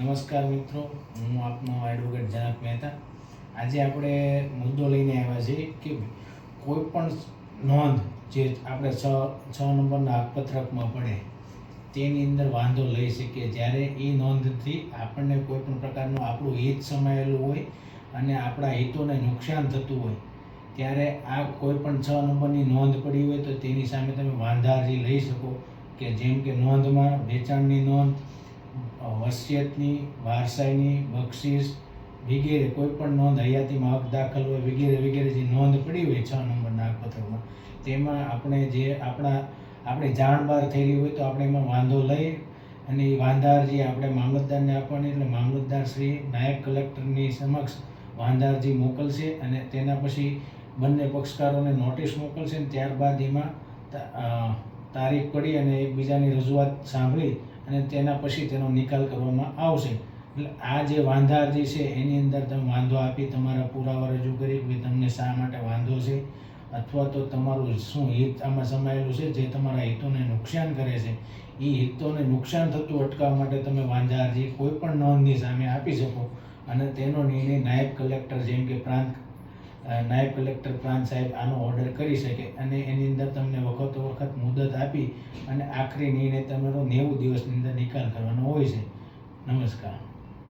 નમસ્કાર મિત્રો, હું આપનો એડવોકેટ જનક મહેતા. આજે આપણે મુદ્દો લઈને આવ્યા છીએ કે કોઈ પણ નોંધ જે આપણે છ છ નંબરના આપપત્રકમાં પડે, તેની અંદર વાંધો લઈ શકીએ. જ્યારે એ નોંધથી આપણને કોઈ પણ પ્રકારનું આપણું હિત સમાયેલું હોય અને આપણા હિતોને નુકસાન થતું હોય, ત્યારે આ કોઈ પણ છ નંબરની નોંધ પડી હોય તો તેની સામે તમે વાંધારજી લઈ શકો કે જેમ કે નોંધમાં વેચાણની નોંધ વસિયતની વારસાઈની, બક્ષિસ વગેરે, કોઈ પણ નોંધ હયાતી માપ દાખલ હોય વગેરે વગેરે જે નોંધ પડી હોય છ નંબરના નાગપત્રમાં, તેમાં આપણે જે આપણા, આપણે જાણ બહાર થયેલી હોય તો આપણે એમાં વાંધો લઈ અને એ વાંધારજી આપણે મામલતદારને આપવાની એટલે મામલતદાર શ્રી, નાયબ કલેક્ટરની સમક્ષ વાંધારજી મોકલશે અને તેના પછી બંને પક્ષકારોને નોટિસ મોકલશે અને ત્યારબાદ એમાં તારીખ પડી અને એકબીજાની રજૂઆત સાંભળી અને તેના પછી તેનો નિકાલ કરવામાં આવશે. એટલે આ જે વાંધા અરજી છે, એની અંદર તમે વાંધો આપી, તમારા પુરાવા રજૂ કરી કે તમને શા માટે વાંધો છે? અથવા તો તમારું શું હિત આમાં સમાયેલું છે, જે તમારા હિતોને નુકસાન કરે છે? એ હિતોને નુકસાન થતું અટકાવવા માટે તમે વાંધા અરજી કોઈ પણ નોંધની સામે આપી શકો. અને તેનો નિર્ણય નાયબ કલેક્ટર જેમ કે પ્રાંત નાયબ કલેક્ટર પ્રાંત સાહેબ આનો ઓર્ડર કરી શકે અને એની અંદર તમને વખતો વખત મુદત આપી અને આખરી નિર્ણય તમારો નેવું દિવસની અંદર નિકાલ કરવાનો હોય છે. નમસ્કાર.